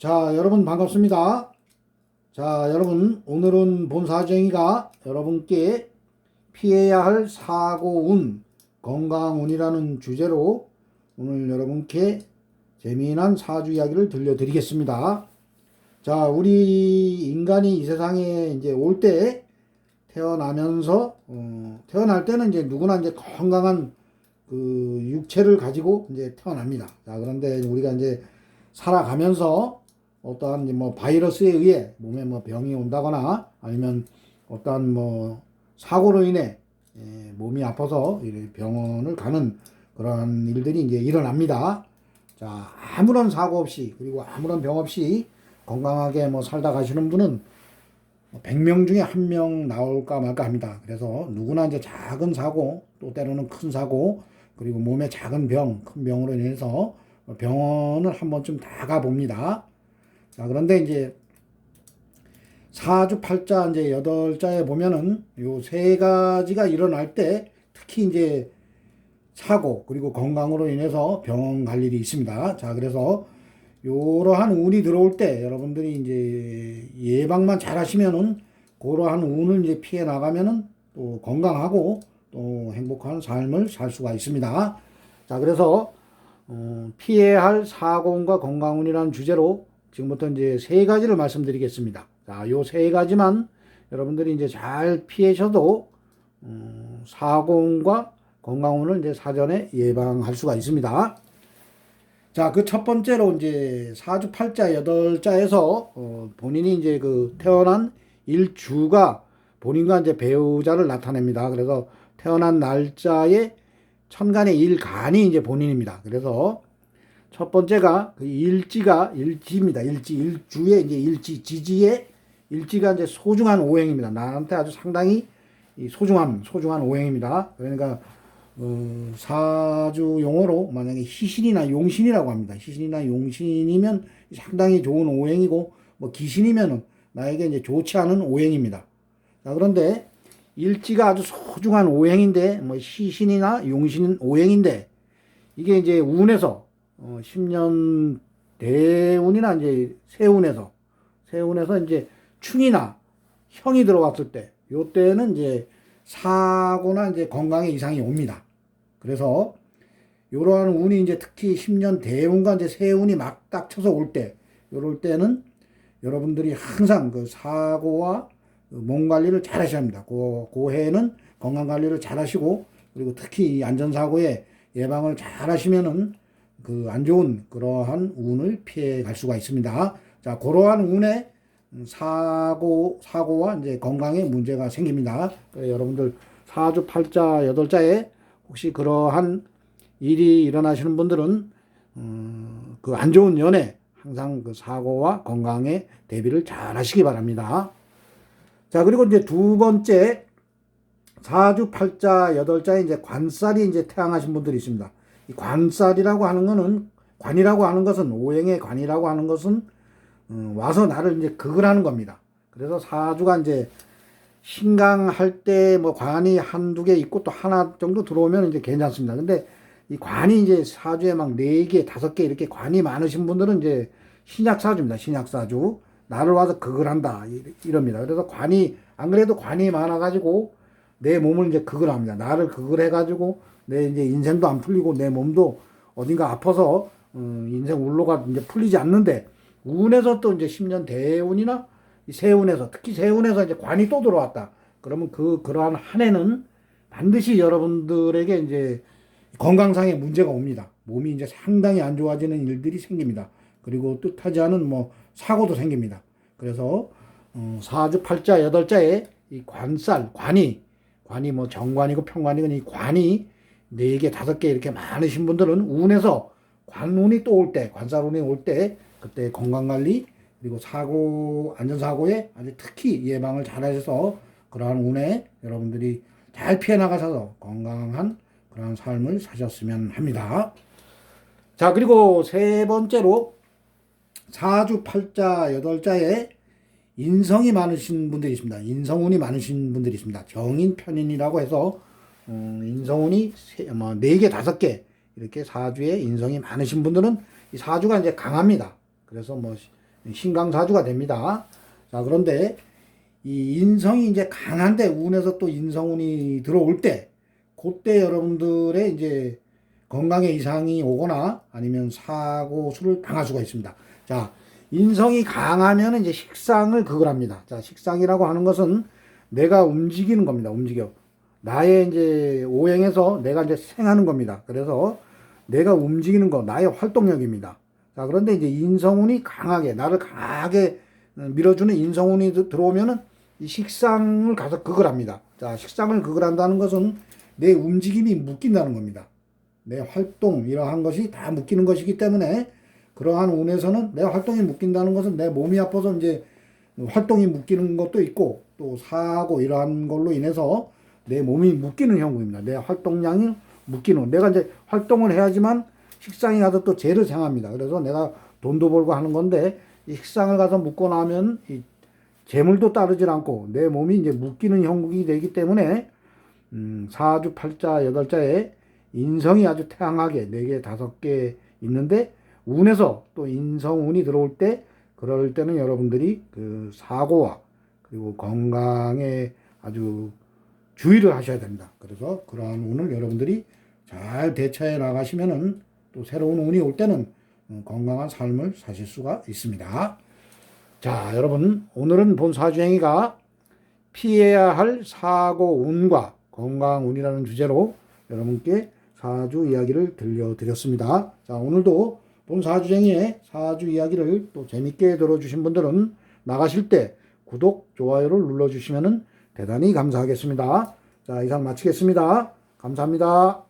자, 여러분 반갑습니다. 자, 여러분 오늘은 본사정이가 여러분께 피해야 할 사고운, 건강운이라는 주제로 오늘 여러분께 재미난 사주 이야기를 들려드리겠습니다. 자, 우리 인간이 이 세상에 이제 올 때 태어나면서 어, 태어날 때는 이제 누구나 이제 건강한 그 육체를 가지고 이제 태어납니다. 자, 그런데 우리가 이제 살아가면서 어떠한 뭐 바이러스에 의해 몸에 뭐 병이 온다거나 아니면 어떠한 뭐 사고로 인해 예, 몸이 아파서 병원을 가는 그러한 일들이 이제 일어납니다. 자, 아무런 사고 없이 그리고 아무런 병 없이 건강하게 뭐 살다 가시는 분은 100명 중에 한 명 나올까 말까 합니다. 그래서 누구나 이제 작은 사고, 또 때로는 큰 사고, 그리고 몸에 작은 병, 큰 병으로 인해서 병원을 한 번쯤 다 가봅니다. 자, 그런데 이제 사주 팔자 이제 여덟 자에 보면은 요 세 가지가 일어날 때 특히 이제 사고 그리고 건강으로 인해서 병원 갈 일이 있습니다. 자, 그래서 요러한 운이 들어올 때 여러분들이 이제 예방만 잘 하시면은 그러한 운을 이제 피해 나가면은 또 건강하고 또 행복한 삶을 살 수가 있습니다. 자, 그래서 어, 피해야 할 사고운과 건강운이라는 주제로 지금부터 이제 세 가지를 말씀드리겠습니다. 자, 요 세 가지만 여러분들이 이제 잘 피하셔도 어, 사고운과 건강운을 이제 사전에 예방할 수가 있습니다. 자, 그 첫 번째로 이제 사주 팔자 여덟 자에서 어, 본인이 이제 그 태어난 일주가 본인과 이제 배우자를 나타냅니다. 그래서 태어난 날짜에 천간의 일간이 이제 본인입니다. 그래서 첫 번째가 그 일지가 일지입니다. 일지 일주의 이제 일지 지지의 일지가 이제 소중한 오행입니다. 나한테 아주 상당히 이 소중한 소중한 오행입니다. 그러니까 어, 사주 용어로 만약에 희신이나 용신이라고 합니다. 희신이나 용신이면 상당히 좋은 오행이고 뭐 기신이면은 나에게 이제 좋지 않은 오행입니다. 자, 그런데 일지가 아주 소중한 오행인데 뭐 희신이나 용신 오행인데 이게 이제 운에서 어, 10년 대운이나 이제 세운에서 세운에서 이제 충이나 형이 들어왔을 때 요때는 이제 사고나 이제 건강에 이상이 옵니다. 그래서 이러한 운이 이제 특히 10년 대운과 이제 세운이 막 딱 쳐서 올 때, 요럴 때는 여러분들이 항상 그 사고와 그몸 관리를 잘 하셔야 합니다. 그, 그 해에는 건강 관리를 잘 하시고, 그리고 특히 이 안전사고의 예방을 잘 하시면은 그 안 좋은 그러한 운을 피해 갈 수가 있습니다. 자, 그러한 운에 사고, 사고와 이제 건강에 문제가 생깁니다. 그래서 여러분들 사주 팔자 여덟자에 혹시 그러한 일이 일어나시는 분들은 음, 그 안 좋은 연애 항상 그 사고와 건강에 대비를 잘 하시기 바랍니다. 자, 그리고 이제 두 번째 사주 팔자 여덟자에 이제 관살이 이제 태양하신 분들이 있습니다. 이 관살이라고 하는 거는 관이라고 하는 것은 오행의 관이라고 하는 것은 음, 와서 나를 이제 극을 하는 겁니다. 그래서 사주가 이제 신강할 때 뭐 관이 한두 개 있고 또 하나 정도 들어오면 이제 괜찮습니다. 근데 이 관이 이제 사주에 막 네 개, 다섯 개 이렇게 관이 많으신 분들은 이제 신약사주입니다. 신약사주. 나를 와서 극을 한다. 이럽니다. 그래서 관이, 안 그래도 관이 많아가지고 내 몸을 이제 극을 합니다. 나를 극을 해가지고 내 이제 인생도 안 풀리고 내 몸도 어딘가 아파서 음, 인생 울로가 이제 풀리지 않는데 운에서 또 이제 10년 대운이나 세운에서 특히 세운에서 이제 관이 또 들어왔다. 그러면 그 그러한 한 해는 반드시 여러분들에게 이제 건강상의 문제가 옵니다. 몸이 이제 상당히 안 좋아지는 일들이 생깁니다. 그리고 뜻하지 않은 뭐 사고도 생깁니다. 그래서 어, 사주 팔자 여덟 자에 이 관살 관이 관이 뭐 정관이고 평관이고 이 관이 네 개 다섯 개 이렇게 많으신 분들은 운에서 관운이 또 올 때 관살운이 올 때 그때 건강 관리 그리고 사고 안전사고에 아주 특히 예방을 잘 하셔서 그러한 운에 여러분들이 잘 피해 나가셔서 건강한 그런 삶을 사셨으면 합니다. 자 그리고 세 번째로 사주 팔자 여덟자에 인성이 많으신 분들이 있습니다. 인성운이 많으신 분들이 있습니다. 정인 편인이라고 해서 음, 인성운이 뭐, 네 개, 다섯 개 이렇게 사주에 인성이 많으신 분들은 이 사주가 이제 강합니다. 그래서 뭐 신강 사주가 됩니다. 자, 그런데 이 인성이 이제 강한데 운에서 또 인성운이 들어올 때 그때 여러분들의 이제 건강에 이상이 오거나 아니면 사고 수를 당할 수가 있습니다. 자, 인성이 강하면 이제 식상을 그걸 합니다. 자, 식상이라고 하는 것은 내가 움직이는 겁니다. 움직여. 나의 이제 오행에서 내가 이제 생하는 겁니다. 그래서 내가 움직이는 거, 나의 활동력입니다. 자, 그런데 이제 인성운이 강하게, 나를 강하게 밀어주는 인성운이 들- 들어오면은 이 식상을 가서 그걸 합니다. 자, 식상을 그걸 한다는 것은 내 움직임이 묶인다는 겁니다. 내 활동, 이러한 것이 다 묶이는 것이기 때문에 그러한 운에서는 내 활동이 묶인다는 것은 내 몸이 아파서 이제 활동이 묶이는 것도 있고 또 사고 이러한 걸로 인해서 내 몸이 묶이는 형국입니다. 내 활동량이 묶이는. 내가 이제 활동을 해야지만 식상에 가서 또 죄를 생합니다. 그래서 내가 돈도 벌고 하는 건데 이 식상을 가서 묶고 나면 이 재물도 따르질 않고 내 몸이 이제 묶이는 형국이 되기 때문에 음, 사주 팔자 여덟자에 인성이 아주 태양하게 네개 다섯 개 있는데 운에서 또 인성운이 들어올 때 그럴 때는 여러분들이 그 사고와 그리고 건강에 아주 주의를 하셔야 됩니다. 그래서 그러한 운을 여러분들이 잘 대처해 나가시면은 또 새로운 운이 올 때는 어, 건강한 삶을 사실 수가 있습니다. 자, 여러분 오늘은 본 사주행위가 피해야 할 사고 운과 건강 운이라는 주제로 여러분께 사주 이야기를 들려드렸습니다. 자, 오늘도 본 사주쟁이의 사주 이야기를 또 재밌게 들어주신 분들은 나가실 때 구독, 좋아요를 눌러주시면 대단히 감사하겠습니다. 자, 이상 마치겠습니다. 감사합니다.